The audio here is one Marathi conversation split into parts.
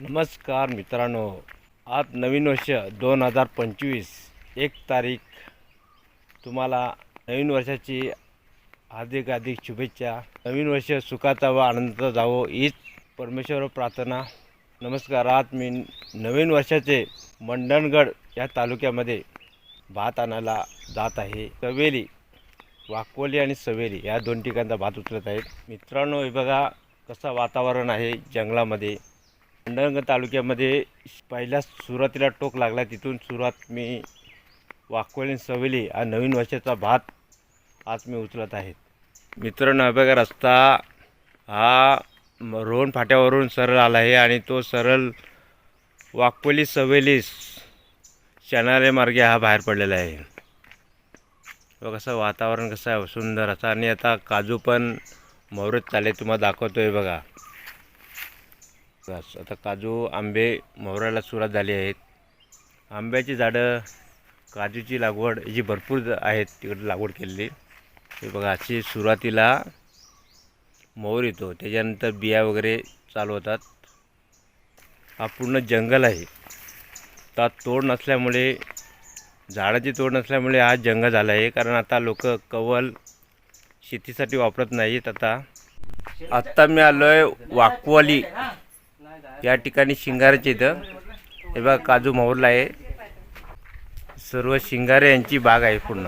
नमस्कार मित्रांनो आज नवीन वर्ष दोन हजार पंचवीस एक तारीख. तुम्हाला नवीन वर्षाची अधिक अधिक शुभेच्छा. नवीन वर्ष सुखाचा व आनंदाचा जावो हीच परमेश्वर प्रार्थना. नमस्कार आज मी नवीन वर्षाचे मंडणगड या तालुक्यामध्ये भात आणायला जात आहे. सवेली वाकोली आणि सवेली या दोन ठिकाणचा भात उचलत आहेत मित्रांनो हे बघा कसं वातावरण आहे जंगलामध्ये. मंडणगड तालुक्यामध्ये पहिल्या सुरुवातीला टोक लागला. तिथून सुरुवात मी वाकोली आणि सवेली हा नवीन वर्षाचा भात आज मी उचलत आहे. मित्रांनो हे बघा रस्ता हा रोहन फाट्यावरून सरळ आला आहे आणि तो सरळ वाकोली सवेली शनाले मार्गे हा बाहेर पडलेला आहे. बघा कसं वातावरण कसं आहे सुंदर असं. आणि आता काजू पण मोहरत चालले तुम्हाला दाखवतो आहे बघा. बस आता काजू आंबे मोहराला सुरुवात झाली आहेत. आंब्याची झाडं काजूची लागवड जी भरपूर आहेत तिकडे लागवड केलेली. हे बघा अशी सुरुवातीला मोहर येतो. त्याच्यानंतर बिया वगैरे चालू होतात. हा पूर्ण जंगल आहे. आता तोड नसल्यामुळे झाडाची तोड नसल्यामुळे हा जंगल झाला आहे. कारण आता लोक कवल शेतीसाठी वापरत नाहीत आता. आत्ता मी आलो आहे वाकवाली. या ठिकाणी शिंगाऱ्याच्या इथं. हे बघा काजू मोहरला आहे. सर्व शिंगारे यांची बाग आहे पूर्ण.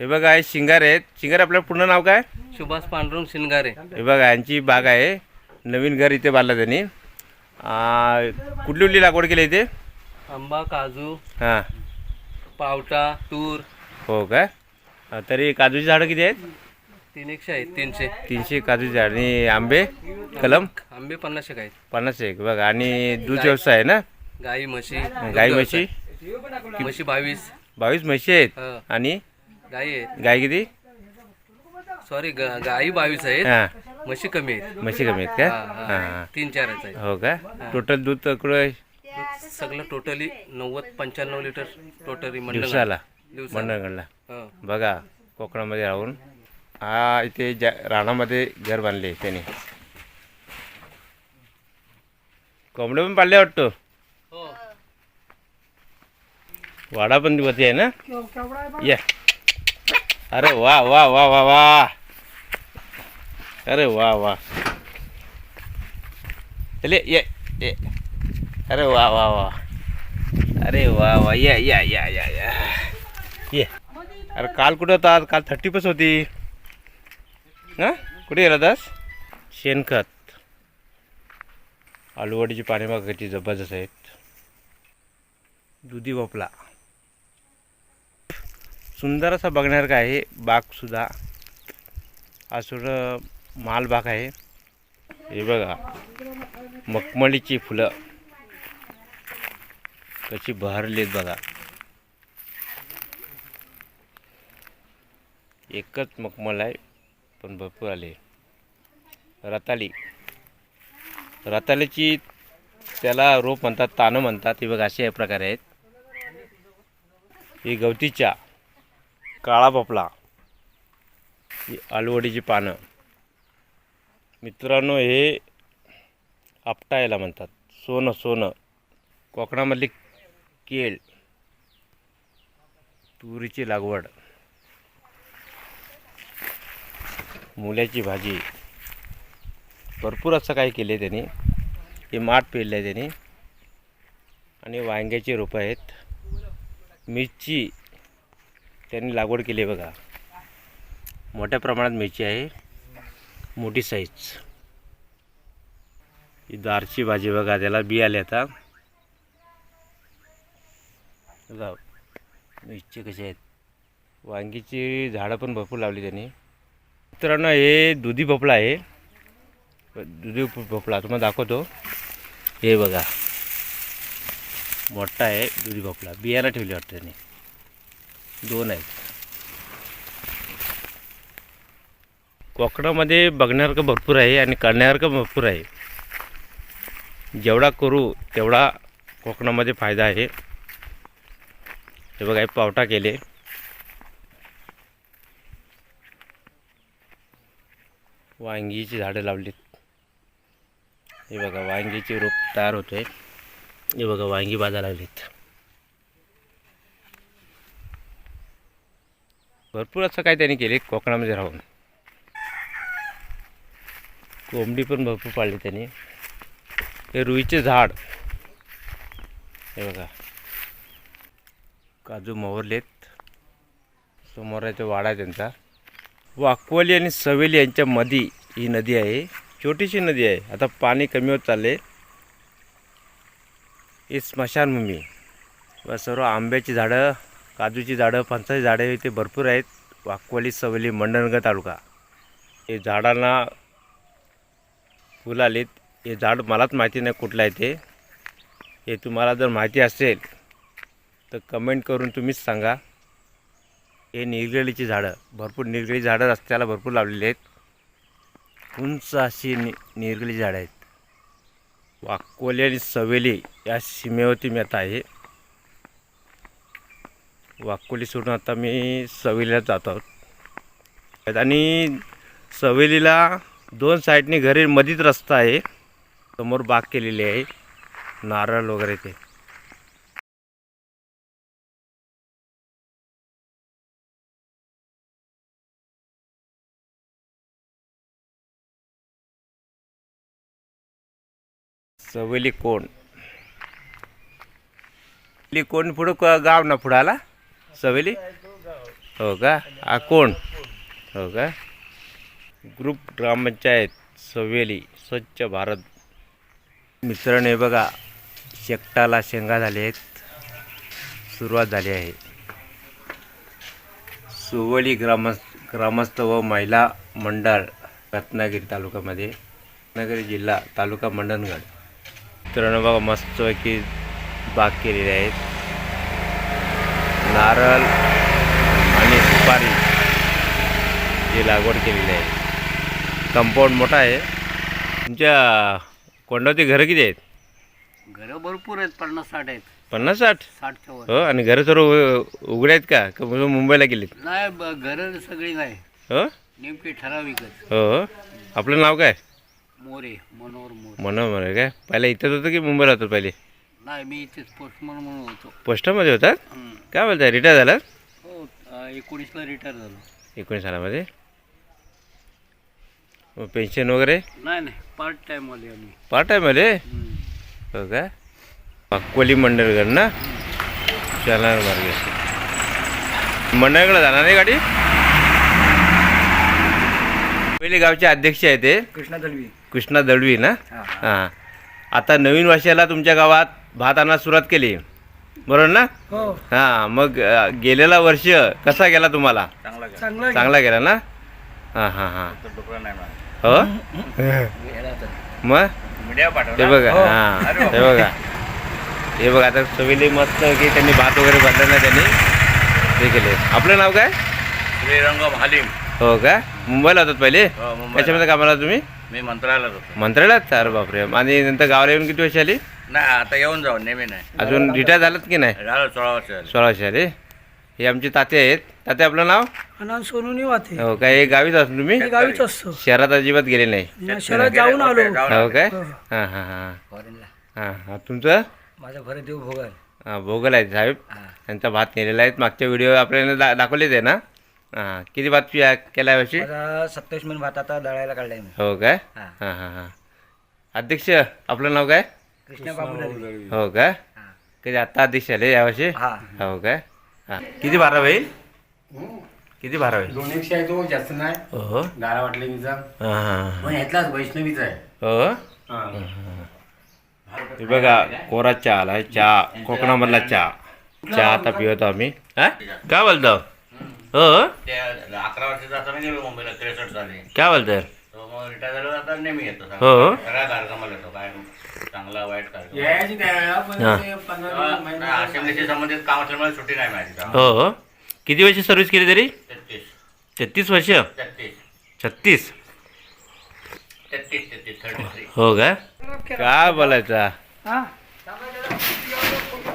हे बघा आहे शिंगारे आहेत. शिंगारे आपलं पूर्ण नाव काय? सुभाष पांडुरंग शिनगारे हे बघा यांची बाग आहे. नवीन घर इथे बांधलं त्यांनी. कुठली कुठली लागवड केली इथे? आंबा काजू हां. पावटा तूर. हो काय तरी काजूची झाडं किती आहेत? तीन एकशे आहेत तीनशे. तीनशे काजूची झाड आणि आंबे कलम? आंबे पन्नास एक आहेत. पन्नास एक. बघा आणि दूध व्यवसाय आहे ना? गाई म्हशी गाई म्हशी? म्हशी बावीस. बावीस म्हशी आहेत. हं. आणि गाई आहेत. गाय किती? सॉरी गाई बावीस आहेत. हां. म्हशी कमी आहेत. म्हशी कमी आहेत का? हा, हा. हां. हां तीन चारच आहेत. हो का? टोटल दूध तकडं सगळं टोटली नव्वद पंच्याण्णव लिटर टोटली मंडळ दिवसाला. दिवसाला. मंडळगडला हं. बघा कोकणामध्ये राहून हा इथे ज्या रानामध्ये घर बांधले त्याने. कोंबडे पण पाळले वाटतं? हो. वाडा पण दिवस आहे ना? ये. अरे वा वा वा वा वा. अरे वा वा. चले ये ये. अरे वा वा वा. अरे वा वा. या या या या या. ये. अरे काल कुठं होता? काल थर्टी पस होती. हां? कुठे गेला दास शेणखत. आलूवडीची पाणीबागाची जबरदस्त आहेत. दुधी भोपला सुंदर असा बघण्यासारखा आहे बागसुद्धा असं मालबाग आहे. हे बघा मखमलीची फुलं. कशी बहरलीत बघा. एकच मखमल आहे. पण भरपूर आले. रताली रतालीची त्याला रोप म्हणतात तानं म्हणतात हे बघ असे प्रकार आहेत. ही गवतीच्या काळा पोपला ही आलवडीची पानं. मित्रांनो हे आपटायला म्हणतात. सोनं सोनं. कोकणामधली केळ तुरीची लागवड. मुल्याची भाजी. भरपूर असं काही केले त्यांनी. हे माठ पेरलं आहे त्यांनी. आणि वांग्याची रोपं आहेत. मिरची त्यांनी लागवड केली आहे बघा. मोठ्या प्रमाणात मिरची आहे. मोठी साईज ही दारची भाजी बघा त्याला बी आले आता. बघा मिरची कशी आहेत. वांगीची झाडं पण भरपूर लावली त्यांनी. मित्रांनो हे दुधी भोपळा आहे. दुधी भोपळा तुम्हाला दाखवतो. हे बघा. मोठा आहे दुधी भोपळा. बियाणं ठेवली वाटतं त्यांनी. दोन आहेत. कोकणामध्ये बघण्यासारखं भरपूर आहे आणि करण्यासारखं भरपूर आहे. जेवढा करू तेवढा कोकणामध्ये फायदा आहे. हे बघा हे पावटा केले. वांगीची झाडं लावलीत. हे बघा वांगीचे रोप तयार होतो आहे हे बघा वांगी बाजा लागलीत. भरपूर असं काय त्यांनी केले कोकणामध्ये राहून. कोंबडी पण भरपूर पाळली त्यांनी. हे रुईचे झाड. हे बघा. काजू मोहरलेत. समोर आहे तो वाडा आहे त्यांचा. वाकवली आणि सवेली यांच्या मधी ही नदी आहे. छोटीशी नदी आहे. आता पाणी कमी होत चालले ही स्मशानभूमी. व सर्व आंब्याची झाडं काजूची झाडं फणसाची झाडं इथे भरपूर आहेत. वाकवली सवली मंडणगड तालुका. हे झाडांना फुलं आलीत. हे झाड मलाच माहिती नाही कुठलं आहे ते. हे तुम्हाला जर माहिती असेल तर कमेंट करून तुम्हीच सांगा. हे निरगळीची झाडं भरपूर निरगळी झाडं रस्त्याला भरपूर लावलेली आहेत. उंच अशी नि निरगळी झाडं आहेत. वाकोली आणि सवेली या सीमेवरती मी आता आहे. वाकोली सोडून आता मी सवेलीला जात आहोत. आणि सवेलीला दोन साईडने घरी मधीच रस्ता आहे. समोर बाग केलेली आहे. नारळ वगैरे ते. सवेली कोण सवेली कोण पुढं क- गाव ना पुढं आला? सवेली हो का? आ कोण? हो का? ग्रुप ग्रामपंचायत सवेली स्वच्छ भारत. मिश्रण हे बघा शेकटाला शेंगा झाले आहेत. सुरुवात झाली आहे. सुवली ग्रामस्थ ग्रामस्थ व महिला मंडळ रत्नागिरी तालुक्यामध्ये. रत्नागिरी जिल्हा तालुका मंडणगड. मित्रांनो बघा मस्तपैकी बाग केलेली आहेत. नारळ आणि सुपारी जी लागवड केलेली आहे. कंपाऊंड मोठा आहे. तुमच्या कोंडावती घरं किती आहेत? घरं भरपूर आहेत पन्नास साठ आहेत. पन्नास साठ? वर. हो आणि घरं सर्व उ- उघडे आहेत का? का मुलं मुंबईला गेलेत? नाही घरं सगळी नाही हो? नेमके ठराविकच. हो हो. आपलं नाव काय? मोरे मनोहर मोरे. काय पहिला इथंच होतं की मुंबईला होतं पहिले? नाही मी इथेच पोस्टमन म्हणून होतो. पोस्टामध्ये होतात? हं. काय बोलताय रिटायर झालात हो अं, एकोणीसला रिटायर झालो. एकोणीस सालामध्ये? मग पेन्शन वगैरे? नाही नाही पार्ट टाइम आले आम्ही. पार्ट टाईममध्ये हं. हो का? अक्कोली मंडळगड ना? जाणार मार्गे. मंडळगड जाणार आहे गाडी? पहिले गावचे अध्यक्ष आहे ते. कृष्णा दळवी कृष्णा दळवी ना? हा. हां. आता नवीन वर्षाला तुमच्या गावात भात आणायला सुरुवात केली. बरोबर ना? हो. हां मग अ, गेलेला वर्ष कसा गेला तुम्हाला? चांगला चांगला गेला. ना? हां हां हां. नाही हो? मग? मीडिया ते बघा. हां. ते बघा. हे बघा आता सवेली मस्त की त्यांनी भात वगैरे भरला ना त्यांनी? ते केले. आपलं नाव काय? श्रीरंग भालीम हो का? मुंबईला होतात पहिले? हो, मुंबईला. कशामध्ये कामाला तुम्ही? मी मंत्रालयात होतो. मंत्रालयात? अरे बापरे. आणि नंतर गावाला येऊन किती वर्ष आली? नाही आता येऊन जाऊ नेहमी नाही. अजून रिटायर झालात की नाही? झालं सोळा वर्ष झाली. सोळा वर्ष आले. हे आमचे ताते आहेत. ताते आपलं नाव? अनंत सोनूनी वाते. हो काय हे गावीच असून तुम्ही? मी गावीच असतो. शहरात अजिबात गेले नाही. शहरात जाऊन आलो. हो काय? हां. हां हां हां. हां तुमचं? माझं घर देव भोगल हां भोगल आहेत साहेब. त्यांचा भात नेलेला आहे. मागच्या व्हिडिओ आपल्याला दा दाखवलेच आहे ना? हां किती भात पिया केला वर्षी माझा सत्तावीस मिनिट भात आता दळायला काढलाय मी. हो काय? हा. हां हां हां. अध्यक्ष आपलं नाव काय? कृष्णा बाबू हो काय कधी आत्ता अध्यक्ष आले यावर्षी? हा. हो काय हां. किती भारा होईल किती भारा होईल दोन एकशे आहे तो जास्त नाही. हो. गारा वाटले मीचा हां हां पण ह्यातलाच वैष्णवीचा आहे. हो? हे. बघा कोरा चहा आलाय. चहा कोकणामधला चहा. चहा आता पिवतो आम्ही. हा? काय बोलतो? हो? ते अकरा वर्षाचा असताना गेलो मुंबईला त्रेसष्ट काय बोलतोय? तो मग रिटायर झाला आता नेहमी येतो. हो. सगळ्या कार्यक्रमाला येतो काय चांगला वाईट कार्यक्रम यायची त्यावेळेला पण हा. ते पंधरा दिवस महिना नाही, असेंब्लीशी संबंधित काम असल्यामुळे सुट्टी नाही माहिती हो हो. किती वर्ष सर्व्हिस केली तरी? तेहतीस. तेहतीस वर्ष? तेहतीस. छत्तीस. तेहतीस तेहतीस थर्टी थ्री हो का? काय बोलायचं? हा?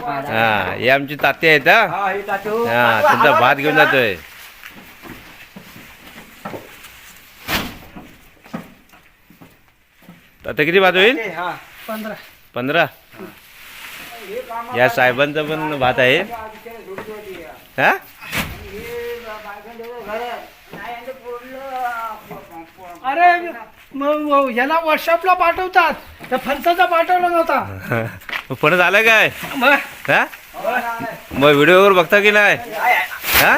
हा हे आमची ताते आहेत हा? हा हे ताते हा त्यांचा भात घेऊन जातोय. आता किती भात होईल? पंधरा. पंधरा? या साहेबांचा पण भात आहे. हा? अरे मग ह्याला वर्कशॉपला पाठवतात. तर फणसाचा पाठवला नव्हता. पण झालं काय? मग? हा? मग व्हिडिओवर बघता की नाही? हा?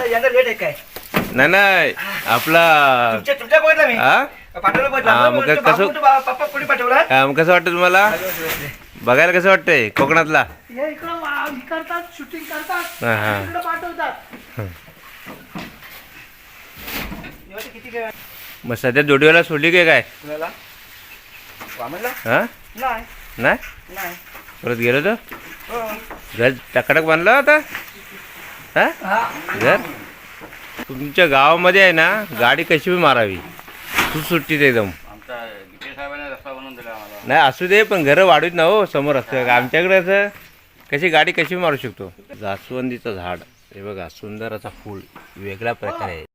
नाही नाही. आपला हा? हा, मग काय कसं हा, मग कसं वाटतं तुम्हाला? बघायला कसं वाटतंय? कोकणातला? हे इकडं वा- हे करतात शूटिंग करतात. हा, हा. इकडं पाठवतात. मग सध्या जोडीवाला सोडली काय? काय हा? नाही. परत गेलो तर? घर टकडक बांधलं आता हा? घर? तुमच्या गावामध्ये आहे ना गाडी कशी बी मारावी. एकदम. बनवून दिला आम्हाला. नाही असू दे पण घरं वाढवीत ना हो समोर असतं आमच्याकडे असं कशी गाडी कशी मारू शकतो? जास्वंदीचं झाड. हे बघा सुंदर असा फूल. वेगळ्या प्रकारे आहे.